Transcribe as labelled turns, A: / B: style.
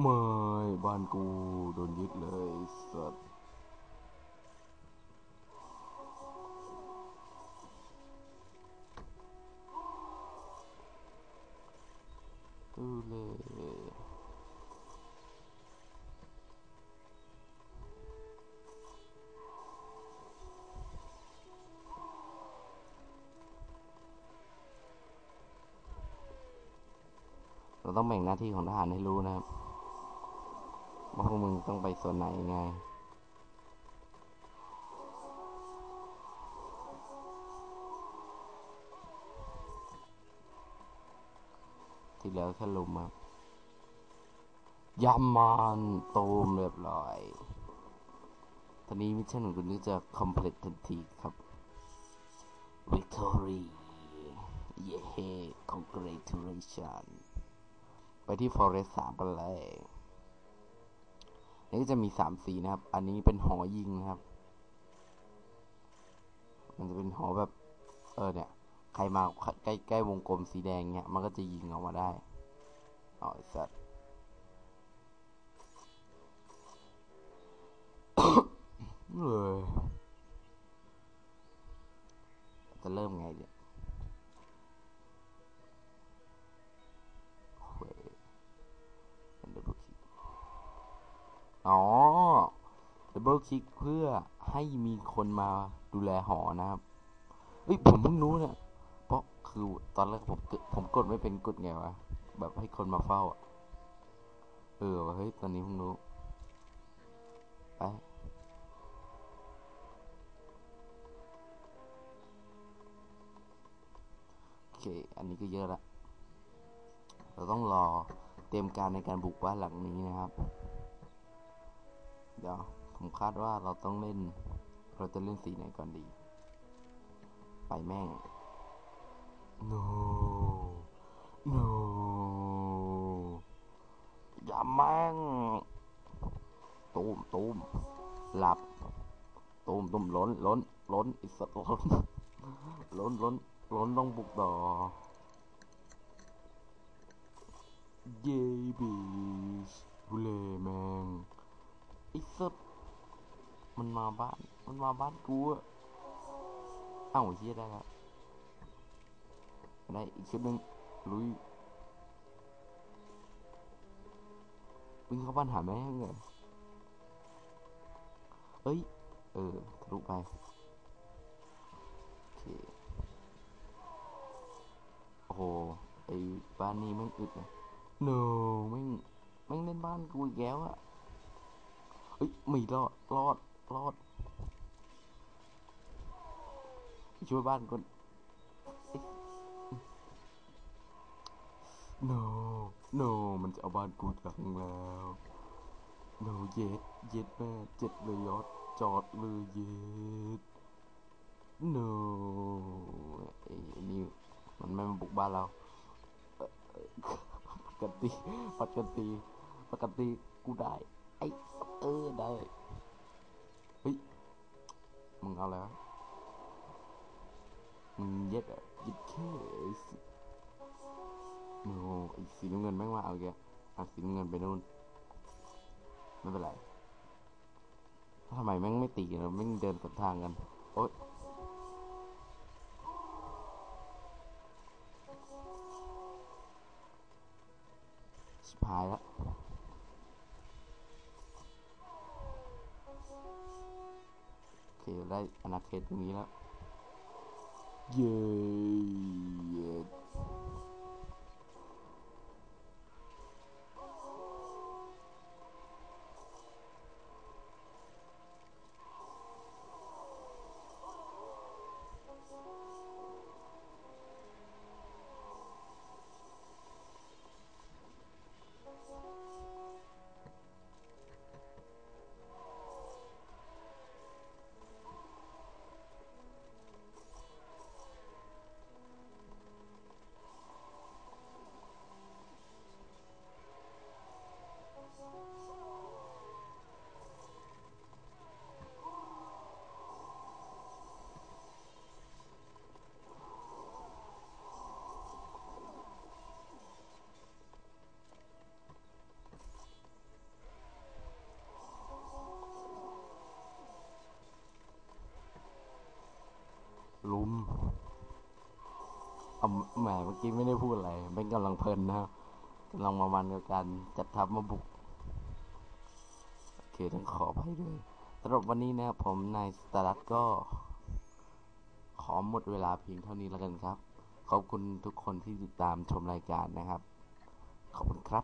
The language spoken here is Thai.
A: ไม่บ้านกูโดนยึดเลยสัตว์ดูเลยเราต้องแบ่งหน้าที่ของทหารให้รู้นะครับ ว่าพวกมึงต้องไปส่วนไหนไง ที่เหลือแค่ลุมครับยำมันตูมเรียบร้อยตอนนี้มิชชั่นของคุณก็จะ complete ทันทีครับ victory เย้ congratulation ไปที่ forest 3กันเลย นี่จะมีสามสีนะครับ อันนี้เป็นหอยิงนะครับ มันจะเป็นหอแบบ เออเนี่ย ใครมาใกล้ใกล้วงกลมสีแดงเนี่ย มันก็จะยิงออกมาได้อ๋อสัตว์เลยจะเริ่มไงเนี่ยเว้ยเป็นดับเบิลคลิก อ๋อดับเบิลคลิกเพื่อให้มีคนมาดูแลหอนะครับเฮ้ยผมเพิ่งรู้เนี่ย เพราะคือตอนแรกผมกดผมกดไม่เป็นกดไงวะ แบบให้คนมาเฝ้าเออวะเฮ้ยตอนนี้เพิ่งรู้ ไปโอเค อันนี้ก็เยอะละ เราต้องรอเตรียมการในการบุกบ้านหลังนี้นะครับ เดี๋ยวผมคาดว่าเราต้องเล่น เราจะเล่นสีไหนก่อนดี ไปแม่ง no no อย่าแม่งตูมตูมหลับตูมตูมล้นล้นล้นอิสัตว์ล้นล้นล้นล้นต้องบุกต่อเย้บีสบุเลแมง ไอ้สัตว์มันมาบ้าน มันมาบ้านกูอะเอ้าเฮียได้ล้วได้อีกชุดหนึ่งลุยวิ่งเข้าบ้านหาแม่งเลยเอ้ย เออทะลุไปโอเคโอ้โหไอ้บ้านนี้แม่งอึดนะ no แม่งแม่งเล่นบ้านกูอีกแล้วอะ เอ้ยไม่รอด รอด รอด ช่วยบ้านก่อน no no มันจะเอาบ้านกูหลังแล้ว no เย็ดเย็ดแม่เจ็ดเลยยอด จอดเลยเย็ด no ไอ้นี่มันไม่มาบุกบ้านเราปกติปกติปกติกูได้ ไอ้เออได้เฮ้ยมึงเอาแล้ว มึงเย็ดอะเย็ดแค่ไอ้สิโอ้โหไอ้สีน้ำเงินแม่งมาเอาแกเอาสีน้ำเงินไปนู่นไม่เป็นไรทำไมแม่งไม่ตีกันแล้วแม่งเดินสวนทางกัน โอ๊ยชิบหายแล้ว ได้อนาเขตตรงนี้แล้ว เย้ เอาแหมเมื่อกี้ไม่ได้พูดอะไรเป็นกำลังเพลินนะครับกำลังมามันกับการจัดทัพมาบุกโอเคต้องขออภัยด้วยสำหรับวันนี้นะครับผมนายสตารัตก็ ขอหมดเวลาเพียงเท่านี้แล้วกันครับ ขอบคุณทุกคนที่ติดตามชมรายการนะครับ ขอบคุณครับ